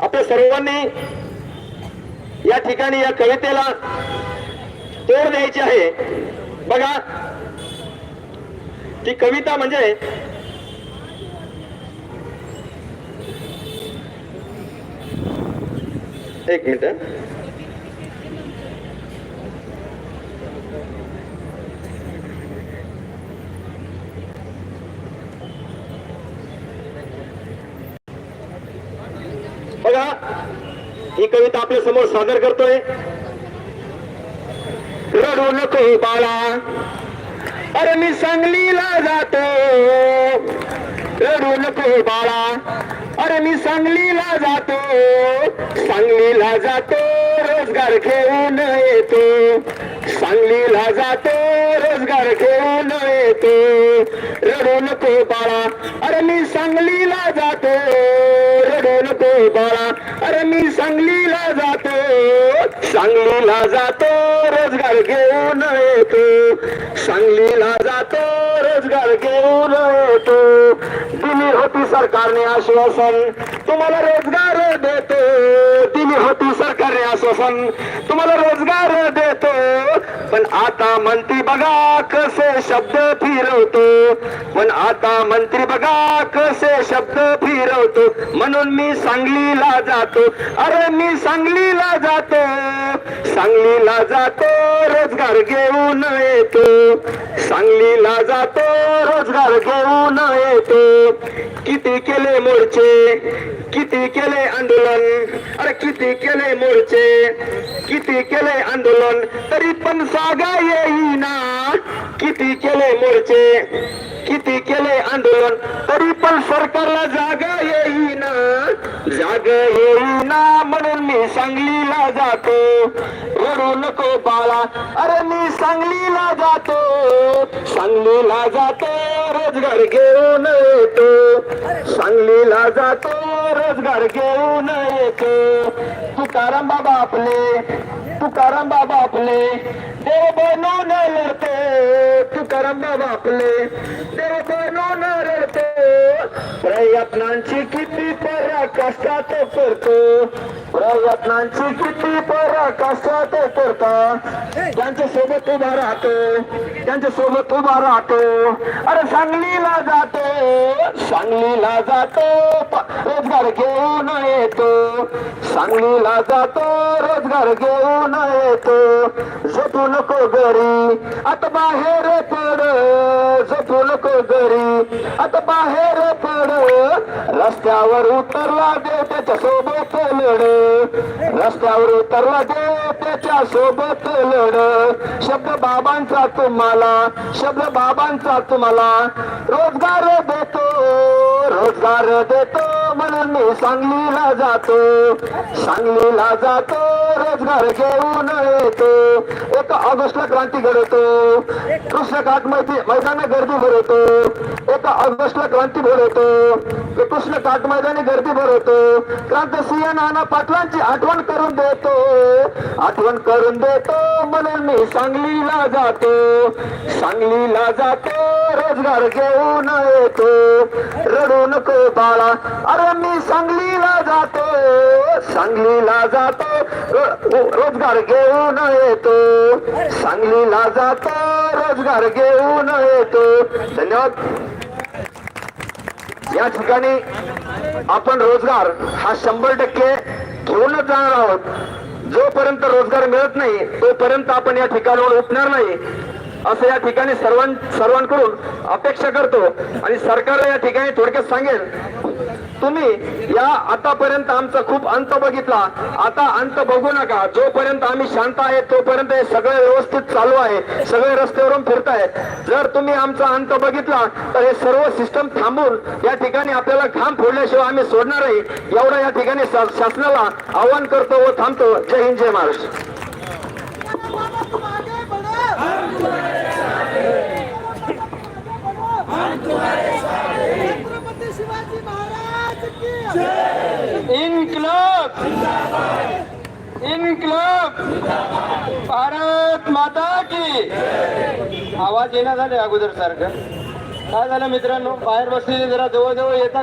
आपल्या सर्वांनी या ठिकाणी या कवितेला तोड द्यायची आहे. बघा ती कविता म्हणजे एक मिनिट. बघा. ही कविता आपल्यासमोर सादर करतोय. रडू नको बाळा. अरे मी सांगलीला जातो. रडू नको बाळा. अरे मी सांगलीला जातो. सांगलीला जातो रोजगार घेऊन येतो. सांगलीला जातो रोजगार घेऊन येतो. रडू नको बाळा. अरे मी सांगलीला जातो. जातो बाळा. अरे मी सांगलीला जातो सांगलीला जातो रोजगार घेऊन येतो. सांगलीला जातो रोजगार घेऊन येतो. दिली होती सरकारने आश्वासन तुम्हाला रोजगार देतो. दिली होती सरकारने आश्वासन तुम्हाला रोजगार देतो. पण आता मंत्री बघा कसे शब्द फिरवतो. पण आता मंत्री बघा कसे शब्द फिरवतो. म्हणून मी सांगलीला जातो. अरे मी सांगलीला जातो. सांगलीला जातो रोजगार घेऊन येतो. सांगलीला जातो रोजगार घेऊन येतो. किती केले मोर्चे किती केले आंदोलन. अरे किती केले मोर्चे किती केले आंदोलन. तरी पण सागा येईना. किती केले मोर्चे किती केले आंदोलन. तरी पण सरकारला जागा येईना. जागा येईना म्हणून मी सांगलीला जातो. रडू नको बाळा अरे मी सांगलीला जातो. सांगलीला जातो रोजगार घेऊन येतो. सांगलीला जातो रोजगार घेऊन येतो. तुकाराम बाबा आपले तुकाराम बाबा आपले देव बनून लढते. तुकाराम बाबा आपले देव बनून लढते. प्रयत्नांची किती पराकाष्ठात करतो प्रयत्नांची किती पराकाष्ठात करता त्यांच्यासोबत उभा राहतो. त्यांच्यासोबत उभा राहतो. अरे सांगलीला जातो. सांगलीला जातो. रोजगार घेऊन येतो. सांगलीला जातो. रोजगार घेऊन येतो. झोपू नको घरी. आता बाहेर पड. झोपू नको घरी. आता बाहेर पड. रस्त्यावर उतरला देव त्याच्या सोबत लढ. रस्त्यावर उतरला देव त्याच्या सोबत लढ. शब्द बाबांचा तुम्हाला शब्द बाबांचा तुम्हाला. रोजगार देतो रोजगार देतो म्हणून मी सांगलीला जातो. सांगलीला जातो रोजगार घेऊन येतो. एक ऑगस्टला क्रांती घडवतो. कृष्ण घाट मैदान गर्दी भरवतो. एक ऑगस्टला क्रांती भरवतो. कृष्ण घाट मैदानी गर्दी भरवतो. क्रांती सिंह नाना पाटलांची आठवण करून देतो. आठवण करून देतो म्हणून मी सांगलीला जातो. सांगलीला जातो रोजगार घेऊन येतो. रडू नको बाळा अरे मी सांगलीला जातो. सांगलीला जातो रोजगार घेऊन येतो. सांगलीला जातो रोजगार घेऊन येतो. धन्यवाद. या ठिकाणी आपण रोजगार हा शंभर टक्के घेऊनच जाणार आहोत. जोपर्यंत रोजगार मिळत नाही तोपर्यंत आपण या ठिकाणावर उठणार नाही. असं या ठिकाणी सर्वां सर्वांकडून अपेक्षा करतो. आणि सरकारला या ठिकाणी थोडक्यात सांगेल तुम्ही या आतापर्यंत आमचा खूप अंत बघितला. आता अंत बघू नका. जोपर्यंत आम्ही शांत आहे तोपर्यंत हे सगळं व्यवस्थित चालू आहे. सगळे रस्त्यावरून फिरतायत. जर तुम्ही आमचा अंत बघितला तर हे सर्व सिस्टम थांबून या ठिकाणी आपल्याला घाम फोडल्याशिवाय आम्ही सोडणार नाही एवढं या ठिकाणी शासनाला आवाहन करतो व थांबतो. जय हिंद जय महाराष्ट्र. छत्रपती शिवाजी महाराज की इन्कलाब! भारत माता की! आवाज येणार झाले अगोदर सारखं. काय झालं मित्रांनो? बाहेर बसलेले जरा जवळजवळ येता का?